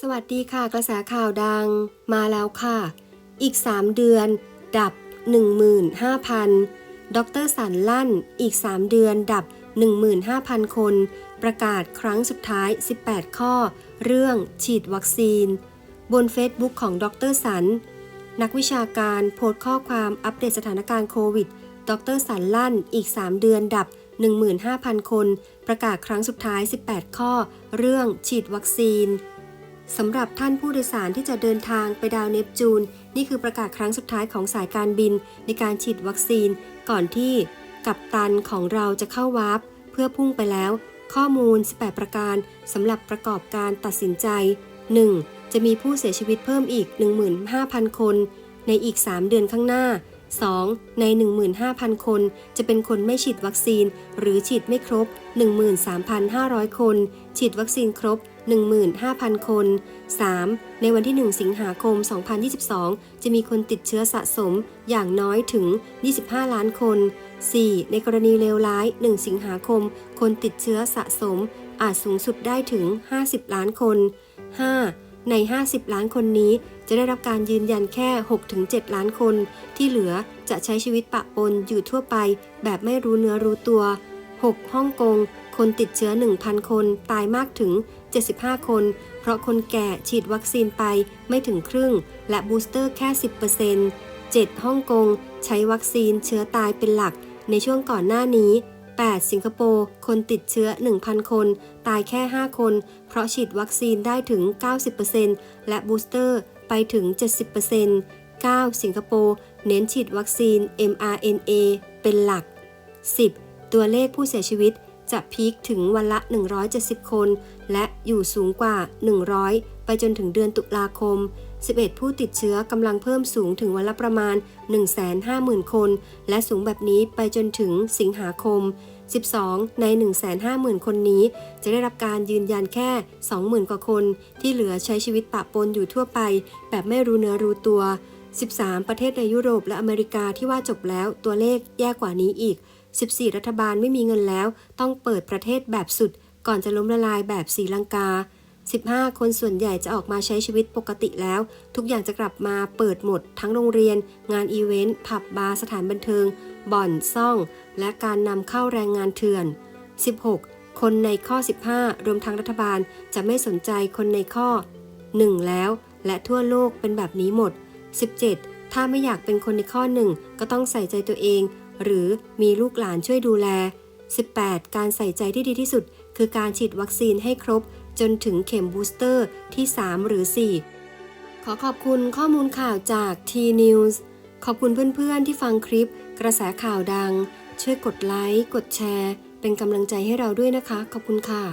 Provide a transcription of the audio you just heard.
สวัสดีค่ะกระแสข่าวดังมาแล้วค่ะ อีก 3 เดือน ดับ 15,000 ดรสันลั่นอีก 3 เดือนดับ 15,000 คน ประกาศครั้งสุดท้าย 18 ข้อ เรื่องฉีดวัคซีน บนเฟซบุ๊กของดรสัน นักวิชาการโพสต์ข้อความอัปเดตสถานการณ์โควิด ดรสันลั่นอีก 3 เดือนดับ 15,000 คน ประกาศครั้งสุดท้าย 18 ข้อ เรื่องฉีดวัคซีน สำหรับท่านผู้โดยสารที่จะเดินทางไปดาวเนปจูน นี่คือประกาศครั้งสุดท้ายของสายการบินในการฉีดวัคซีน ก่อนที่กัปตันของเราจะเข้าวาร์ปเพื่อพุ่งไปแล้ว ข้อมูล 18 ประการสำหรับประกอบการตัดสินใจ 1. จะมีผู้เสียชีวิตเพิ่มอีก 15,000 คน ในอีก 3 เดือนข้างหน้า 2. ใน 15,000 คน จะเป็นคนไม่ฉีดวัคซีน หรือฉีดไม่ครบ 13,500 คน ฉีดวัคซีนครบ 15,000 คน 3. ในวันที่ 1 สิงหาคม 2022 จะมีคนติดเชื้อสะสมอย่างน้อยถึง 25 ล้านคน 4. ในกรณีเลวร้าย 1 สิงหาคม คนติดเชื้อสะสม อาจสูงสุดได้ถึง 50 ล้านคน 5. ใน 50 ล้านคนนี้จะได้รับการยืนยันแค่ 6-7 ล้านคน ที่เหลือจะใช้ชีวิตปะปนอยู่ทั่วไปแบบไม่รู้เนื้อรู้ตัว 6. ฮ่องกง คนติดเชื้อ 1,000 คน ตายมากถึง 75 คน เพราะคนแก่ฉีดวัคซีนไปไม่ถึงครึ่ง และบูสเตอร์แค่ 10% 7. ฮ่องกง ใช้วัคซีนเชื้อตายเป็นหลัก ในช่วงก่อนหน้านี้ 8. สิงคโปร์ คนติดเชื้อ 1,000 คน ตายแค่ 5 คน เพราะฉีดวัคซีนได้ถึง 90%และบูสเตอร์ไปถึง 70% 9. สิงคโปร์ เน้นฉีดวัคซีน mRNA เป็นหลัก 10. ตัวเลขผู้เสียชีวิตจะพีคถึงวันละ 170 คน และอยู่สูงกว่า 100 ไปจนถึงเดือนตุลาคม 11 ผู้ติดเชื้อกำลังเพิ่มสูงถึงวันละประมาณ 150,000 คน และสูงแบบนี้ไปจนถึงสิงหาคม 12 ใน 150,000 คนนี้ จะได้รับการยืนยันแค่ 20,000 กว่าคน ที่เหลือใช้ชีวิตปะปนอยู่ทั่วไป แบบไม่รู้เนื้อรู้ตัว 13 ประเทศในยุโรปและอเมริกาที่ว่าจบแล้วตัวเลขแย่กว่านี้อีก 14 รัฐบาลไม่มีเงินแล้ว ต้องเปิดประเทศแบบสุด ก่อนจะล้มละลายแบบศรีลังกา 15 คนส่วนใหญ่จะออกมาใช้ชีวิตปกติแล้ว ทุกอย่างจะกลับมาเปิดหมด ทั้งโรงเรียน งานอีเวนต์ ผับบาร์ สถานบันเทิง บ่อน ซ่อง และการนำเข้าแรงงานเถื่อน 16 คนในข้อ 15 รวมทั้งรัฐบาลจะไม่สนใจคนในข้อ 1 แล้ว และทั่วโลกเป็นแบบนี้หมด 17ถ้าไม่อยากเป็นคนในข้อ1ก็ต้องใส่ใจตัวเอง หรือมีลูกหลานช่วยดูแล 18 การใส่ใจที่ดีที่สุด คือการฉีดวัคซีนให้ครบ จนถึงเข็มบูสเตอร์ที่ 3 หรือ 4 ขอขอบคุณข้อมูลข่าวจาก T-News ขอบคุณเพื่อนๆที่ฟังคลิป กระแสข่าวดัง ช่วยกดไลค์ กดแชร์ เป็นกำลังใจให้เราด้วยนะคะ ขอบคุณค่ะ